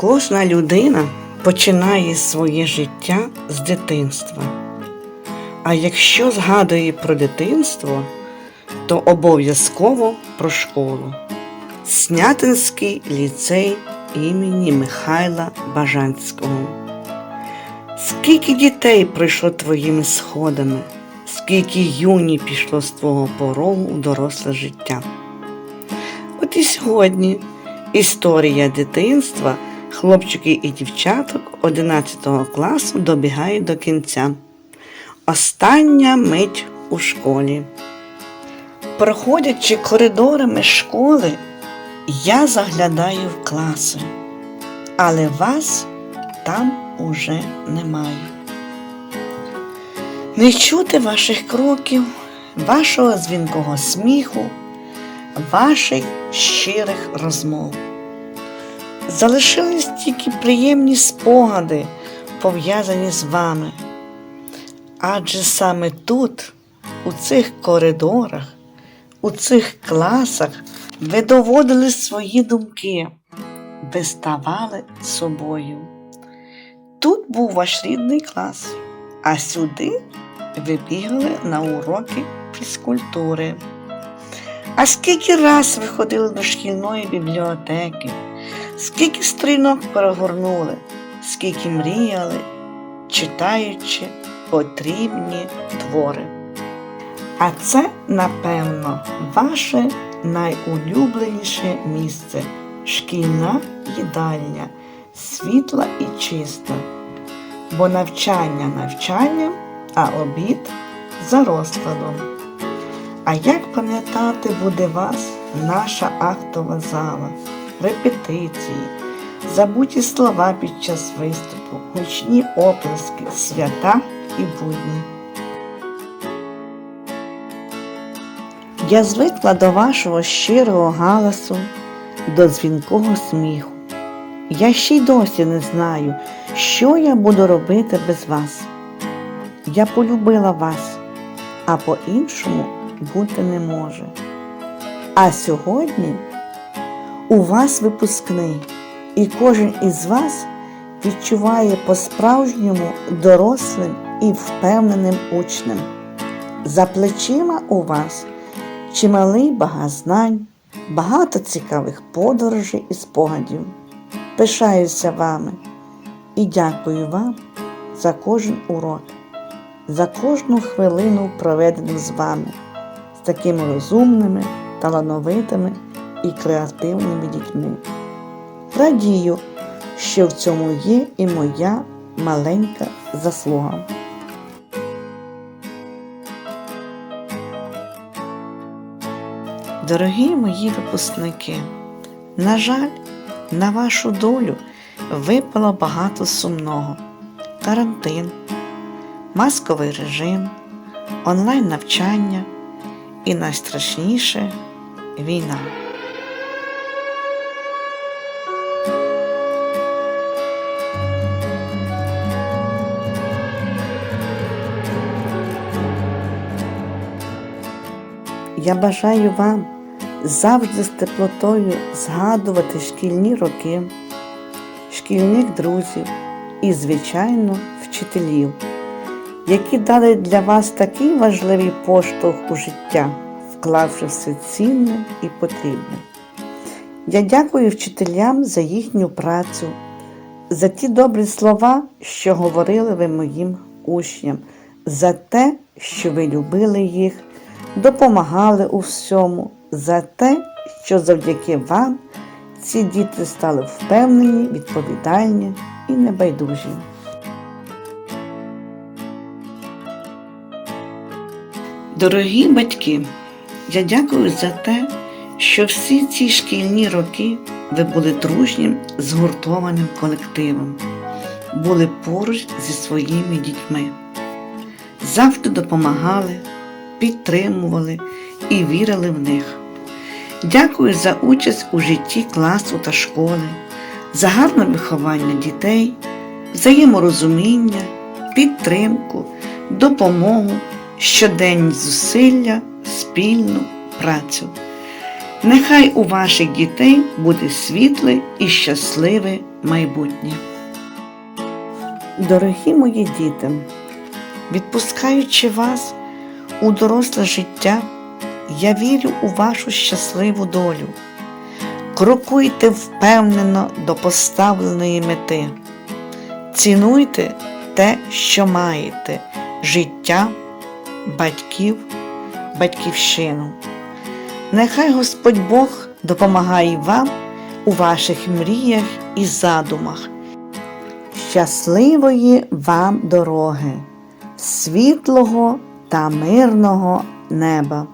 Кожна людина починає своє життя з дитинства. А якщо згадує про дитинство, то обов'язково про школу. Снятинський ліцей імені Михайла Бажанського. Скільки дітей пройшло твоїми сходами, скільки юні пішло з твого порогу у доросле життя. От і сьогодні історія дитинства хлопчики і дівчаток 11 класу добігає до кінця. Остання мить у школі. Проходячи коридорами школи, я заглядаю в класи, але вас там уже немає. Не чути ваших кроків, вашого дзвінкого сміху, ваших щирих розмов. Залишились тільки приємні спогади, пов'язані з вами. Адже саме тут, у цих коридорах, у цих класах ви доводили свої думки, ви ставали собою. Тут був ваш рідний клас, а сюди ви бігали на уроки фізкультури. А скільки раз ви ходили до шкільної бібліотеки, скільки сторінок перегорнули, скільки мріяли, читаючи потрібні твори. А це, напевно, ваше найулюбленіше місце шкільна їдальня, світла і чиста, бо навчання навчанням, а обід за розкладом. А як пам'ятати буде вас наша актова зала, репетиції, забуті слова під час виступу, гучні оплески, свята і будні. Я звикла до вашого щирого галасу, до дзвінкого сміху. Я ще й досі не знаю, що я буду робити без вас. Я полюбила вас, а по-іншому бути не може. А сьогодні у вас випускний, і кожен із вас відчуває по-справжньому дорослим і впевненим учнем. За плечима у вас чималий багаж знань, багато цікавих подорожей і спогадів. Пишаюся вами і дякую вам за кожен урок, за кожну хвилину, проведену з вами, з такими розумними, талановитими і креативними дітьми. Радію, що в цьому є і моя маленька заслуга. Дорогі мої випускники, на жаль, на вашу долю випало багато сумного. Карантин, масковий режим, онлайн навчання і найстрашніше війна. Я бажаю вам завжди з теплотою згадувати шкільні роки, шкільних друзів і, звичайно, вчителів, які дали для вас такий важливий поштовх у життя, вклавши все цінне і потрібне. Я дякую вчителям за їхню працю, за ті добрі слова, що говорили ви моїм учням, за те, що ви любили їх допомагали у всьому за те, що завдяки вам ці діти стали впевнені, відповідальні і небайдужі. Дорогі батьки, я дякую за те, що всі ці шкільні роки ви були дружнім, згуртованим колективом, були поруч зі своїми дітьми, завжди допомагали підтримували і вірили в них. Дякую за участь у житті класу та школи, за гарне виховання дітей, взаєморозуміння, підтримку, допомогу, щоденні зусилля, спільну працю. Нехай у ваших дітей буде світле і щасливе майбутнє. Дорогі мої діти, відпускаючи вас у доросле життя, я вірю у вашу щасливу долю. Крокуйте впевнено до поставленої мети. Цінуйте те, що маєте життя, батьків, батьківщину. Нехай Господь Бог допомагає вам у ваших мріях і задумах. Щасливої вам дороги, світлого та мирного неба!